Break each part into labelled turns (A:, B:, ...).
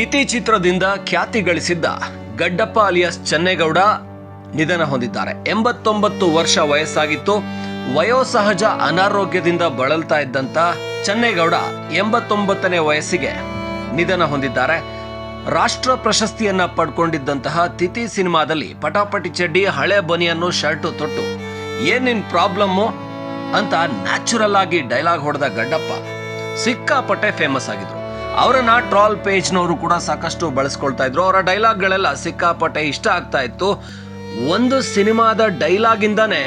A: ತಿತಿ ಚಿತ್ರದಿಂದ ಖ್ಯಾತಿ ಗಳಿಸಿದ್ದ ಗಡ್ಡಪ್ಪ ಅಲಿಯಾಸ್ ಚೆನ್ನೇಗೌಡ ನಿಧನ ಹೊಂದಿದ್ದಾರೆ. ಎಂಬತ್ತೊಂಬತ್ತು ವರ್ಷ ವಯಸ್ಸಾಗಿತ್ತು. ವಯೋಸಹಜ ಅನಾರೋಗ್ಯದಿಂದ ಬಳಲ್ತಾ ಇದ್ದಂತ ಚೆನ್ನೇಗೌಡ ಎಂಬತ್ತೊಂಬತ್ತನೇ ವಯಸ್ಸಿಗೆ ನಿಧನ ಹೊಂದಿದ್ದಾರೆ. ರಾಷ್ಟ್ರ ಪ್ರಶಸ್ತಿಯನ್ನ ಪಡ್ಕೊಂಡಿದ್ದಂತಹ ತಿಥಿ ಸಿನಿಮಾದಲ್ಲಿ ಪಟಾಪಟಿ ಚಡ್ಡಿ ಹಳೆ ಬನಿಯನ್ನು ಶರ್ಟು ತೊಟ್ಟು, ಏನಿನ್ ನಿನ್ ಪ್ರಾಬ್ಲಮ್ಮು ಅಂತ ನ್ಯಾಚುರಲ್ ಆಗಿ ಡೈಲಾಗ್ ಹೊಡೆದ ಗಡ್ಡಪ್ಪ ಸಿಕ್ಕಾಪಟ್ಟೆ ಫೇಮಸ್ ಆಗಿದ್ರು. ಅವರನ್ನ ಟ್ರಾಲ್ ಪೇಜ್ನವರು ಕೂಡ ಸಾಕಷ್ಟು ಬಳಸ್ಕೊಳ್ತಾ ಇದ್ರು. ಅವರ ಡೈಲಾಗ್ಗಳೆಲ್ಲ ಸಿಕ್ಕಾಪಟ್ಟೆ ಇಷ್ಟ ಆಗ್ತಾ ಇತ್ತು. ಒಂದು ಸಿನಿಮಾದ ಡೈಲಾಗಿಂದಾನೇ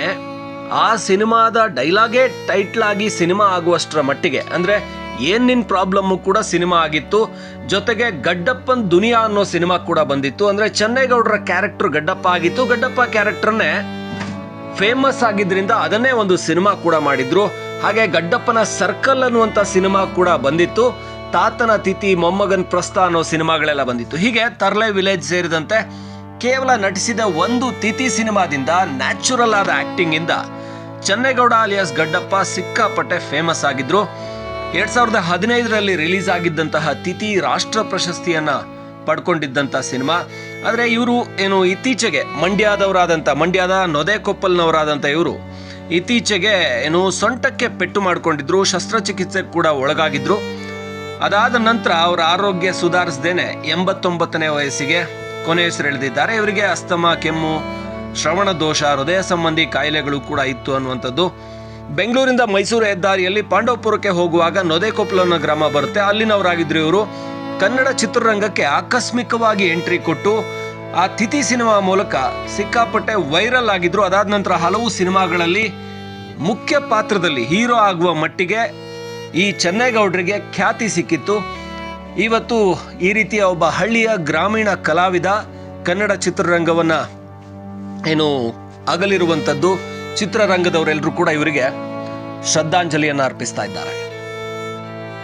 A: ಆ ಸಿನಿಮಾದ ಡೈಲಾಗೇ ಟೈಟ್ಲ್ ಆಗಿ ಸಿನಿಮಾ ಆಗುವಷ್ಟರ ಮಟ್ಟಿಗೆ. ಅಂದ್ರೆ ಏನ್ ನಿನ್ ಪ್ರಾಬ್ಲಮ್ ಕೂಡ ಸಿನಿಮಾ ಆಗಿತ್ತು. ಜೊತೆಗೆ ಗಡ್ಡಪ್ಪನ್ ದುನಿಯಾ ಅನ್ನೋ ಸಿನಿಮಾ ಕೂಡ ಬಂದಿತ್ತು. ಅಂದ್ರೆ ಚೆನ್ನೈಗೌಡರ ಕ್ಯಾರೆಕ್ಟರ್ ಗಡ್ಡಪ್ಪ ಆಗಿತ್ತು. ಗಡ್ಡಪ್ಪ ಕ್ಯಾರೆಕ್ಟರ್ನೇ ಫೇಮಸ್ ಆಗಿದ್ರಿಂದ ಅದನ್ನೇ ಒಂದು ಸಿನಿಮಾ ಕೂಡ ಮಾಡಿದ್ರು. ಹಾಗೆ ಗಡ್ಡಪ್ಪನ ಸರ್ಕಲ್ ಅನ್ನುವಂತ ಸಿನಿಮಾ ಕೂಡ ಬಂದಿತ್ತು. ತಾತನ ತಿಥಿ, ಮೊಮ್ಮಗನ್ ಪ್ರಸ್ಥ ಅನ್ನೋ ಸಿನಿಮಾಗಳೆಲ್ಲ ಬಂದಿತ್ತು. ಹೀಗೆ ತರ್ಲೆ ವಿಲೇಜ್ ಸೇರಿದಂತೆ ಕೇವಲ ನಟಿಸಿದ ಒಂದು ತಿಥಿ ಸಿನಿಮಾದಿಂದ ನ್ಯಾಚುರಲ್ ಆದ ಆಕ್ಟಿಂಗ್ ಇಂದ ಚನ್ನೇಗೌಡ ಅಲಿಯಾಸ್ ಗಡ್ಡಪ್ಪ ಸಿಕ್ಕಾಪಟ್ಟೆ ಫೇಮಸ್ ಆಗಿದ್ರು. ಎರಡ್ ಸಾವಿರದ ಹದಿನೈದರಲ್ಲಿ ರಿಲೀಸ್ ಆಗಿದ್ದಂತಹ ತಿಥಿ ರಾಷ್ಟ್ರ ಪ್ರಶಸ್ತಿಯನ್ನ ಪಡ್ಕೊಂಡಿದ್ದಂಥ ಸಿನಿಮಾ. ಆದರೆ ಇವರು ಏನು ಇತ್ತೀಚೆಗೆ ಮಂಡ್ಯದವರಾದಂಥ ಮಂಡ್ಯದ ನೊದೆಕೊಪ್ಪಲ್ನವರಾದಂಥ ಇವರು ಇತ್ತೀಚೆಗೆ ಏನು ಸೊಂಟಕ್ಕೆ ಪೆಟ್ಟು ಮಾಡಿಕೊಂಡಿದ್ರು ಶಸ್ತ್ರಚಿಕಿತ್ಸೆ ಕೂಡ ಒಳಗಾಗಿದ್ರು. ಅದಾದ ನಂತರ ಅವರ ಆರೋಗ್ಯ ಸುಧಾರಿಸ್ದೇನೆ ಎಂಬತ್ತೊಂಬತ್ತನೇ ವಯಸ್ಸಿಗೆ ಕೊನೆಯುಸಿರೆಳೆದಿದ್ದಾರೆ ಇವರಿಗೆ ಅಸ್ತಮ, ಕೆಮ್ಮು, ಶ್ರವಣ ದೋಷ, ಹೃದಯ ಸಂಬಂಧಿ ಕಾಯಿಲೆಗಳು ಕೂಡ ಇತ್ತು ಅನ್ನುವಂಥದ್ದು. ಬೆಂಗಳೂರಿಂದ ಮೈಸೂರು ಹೆದ್ದಾರಿಯಲ್ಲಿ ಪಾಂಡವಪುರಕ್ಕೆ ಹೋಗುವಾಗ ನೊದೆಕೊಪ್ಪಲು ಅನ್ನೋ ಗ್ರಾಮ ಬರುತ್ತೆ. ಅಲ್ಲಿನವರಾಗಿದ್ರು ಇವರು. ಕನ್ನಡ ಚಿತ್ರರಂಗಕ್ಕೆ ಆಕಸ್ಮಿಕವಾಗಿ ಎಂಟ್ರಿ ಕೊಟ್ಟು ಆ ತಿಥಿ ಸಿನಿಮಾ ಮೂಲಕ ಸಿಕ್ಕಾಪಟ್ಟೆ ವೈರಲ್ ಆಗಿದ್ರು. ಅದಾದ ನಂತರ ಹಲವು ಸಿನಿಮಾಗಳಲ್ಲಿ ಮುಖ್ಯ ಪಾತ್ರದಲ್ಲಿ ಹೀರೋ ಆಗುವ ಮಟ್ಟಿಗೆ ಈ ಚೆನ್ನೇಗೌಡರಿಗೆ ಖ್ಯಾತಿ ಸಿಕ್ಕಿತ್ತು. ಇವತ್ತು ಈ ರೀತಿಯ ಒಬ್ಬ ಹಳ್ಳಿಯ ಗ್ರಾಮೀಣ ಕಲಾವಿದ ಕನ್ನಡ ಚಿತ್ರರಂಗವನ್ನ ಏನು ಅಗಲಿರುವಂಥದ್ದು ಚಿತ್ರರಂಗದವರೆಲ್ಲರೂ ಕೂಡ ಇವರಿಗೆ ಶ್ರದ್ಧಾಂಜಲಿಯನ್ನು ಅರ್ಪಿಸ್ತಾ ಇದ್ದಾರೆ.